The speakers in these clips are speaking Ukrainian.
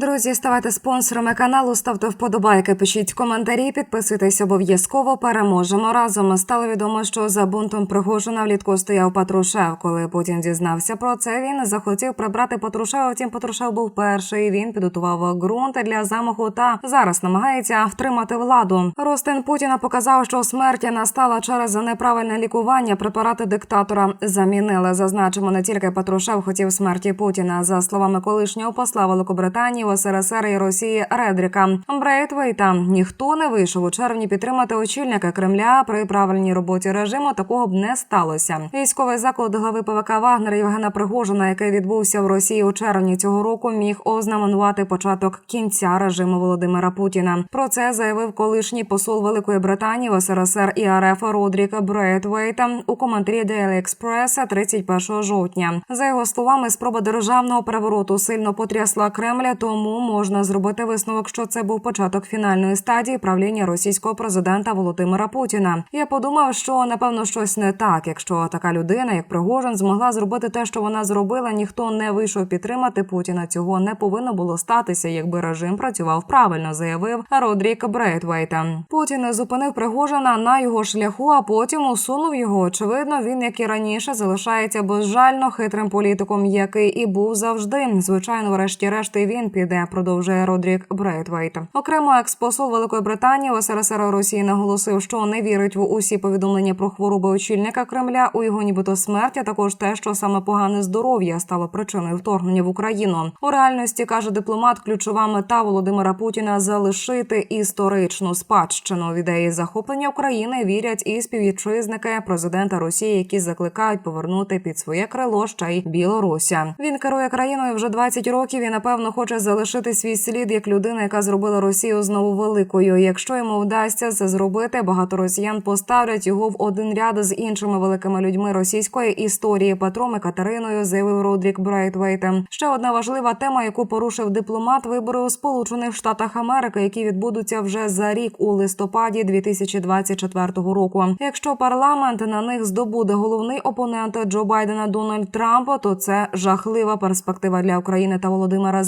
Друзі, ставайте спонсорами каналу, ставте вподобайки, пишіть коментарі, підписуйтесь обов'язково. Переможемо разом. Стало відомо, що за бунтом Пригожина влітку стояв Патрушев. Коли Путін дізнався про це, він захотів прибрати Патрушева. Втім, Патрушев був перший. Він підготував ґрунт для замаху та зараз намагається втримати владу. Ростин Путіна показав, що смерть настала через неправильне лікування. Препарати диктатора замінили. Зазначимо, не тільки Патрушев хотів смерті Путіна. За словами колишнього посла Великобританії в СРСР і Росії Редріка Брейтвейта, ніхто не вийшов у червні підтримати очільника Кремля при правильній роботі режиму. Такого б не сталося. Військовий заклад глави ПВК Вагнера Євгена Пригожина, який відбувся в Росії у червні цього року, міг ознаменувати початок кінця режиму Володимира Путіна. Про це заявив колишній посол Великої Британії в СРСР і РФ Родрік Брейтвейта у коментарі Daily Express 31 жовтня. За його словами, спроба державного перевороту сильно потрясла Кремля, тому можна зробити висновок, що це був початок фінальної стадії правління російського президента Володимира Путіна. Я подумав, що напевно щось не так, якщо така людина, як Пригожин, змогла зробити те, що вона зробила. Ніхто не вийшов підтримати Путіна. Цього не повинно було статися, якби режим працював правильно, заявив Родрік Брейтвейта. Путін зупинив Пригожина на його шляху, а потім усунув його. Очевидно, він, як і раніше, залишається безжально хитрим політиком, який і був завжди. Звичайно, врешті-решт він піде. Продовжує Родрік Брейтвейт. Окремо експосол Великої Британії в СРСР Росії наголосив, що не вірить в усі повідомлення про хвороби очільника Кремля у його нібито смерть, а також те, що саме погане здоров'я стало причиною вторгнення в Україну. У реальності каже дипломат, ключова мета Володимира Путіна залишити історичну спадщину. В ідеї захоплення України вірять і співвітчизники президента Росії, які закликають повернути під своє крило ще й Білоруся. Він керує країною вже 20 років і напевно хоче залишити свій слід як людина, яка зробила Росію знову великою. Якщо йому вдасться це зробити, багато росіян поставлять його в один ряд з іншими великими людьми російської історії Петром і Катериною, заявив Родрік Брайтвейта. Ще одна важлива тема, яку порушив дипломат вибори у Сполучених Штатах Америки, які відбудуться вже за рік у листопаді 2024 року. Якщо парламент на них здобуде головний опонент Джо Байдена Дональд Трамп, то це жахлива перспектива для України та Володимира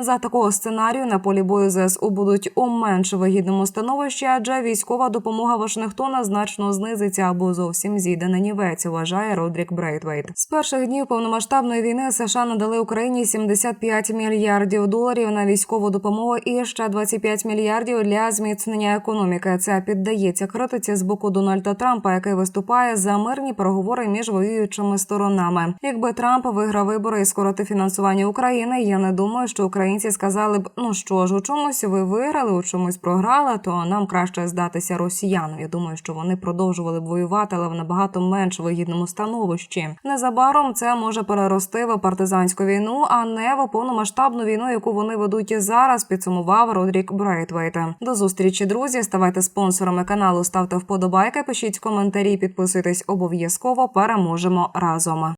За такого сценарію на полі бою ЗСУ будуть у менш вигідному становищі, адже військова допомога Вашингтона значно знизиться або зовсім зійде на нівець. Вважає Родрік Брейтвейт. З перших днів повномасштабної війни США надали Україні 75 мільярдів доларів на військову допомогу і ще 25 мільярдів для зміцнення економіки. Це піддається критиці з боку Дональда Трампа, який виступає за мирні переговори між воюючими сторонами. Якби Трамп виграв вибори і скоротив фінансування України, я не думаю, що українці сказали б: ну що ж, у чомусь ви виграли, у чомусь програли, то нам краще здатися росіянам. Я думаю, що вони продовжували б воювати, але в набагато менш вигідному становищі. Незабаром це може перерости в партизанську війну, а не в повномасштабну війну, яку вони ведуть і зараз. Підсумував Родрік Брейтвейт. До зустрічі, друзі. Ставайте спонсорами каналу, ставте вподобайки, пишіть коментарі, підписуйтесь обов'язково. Переможемо разом.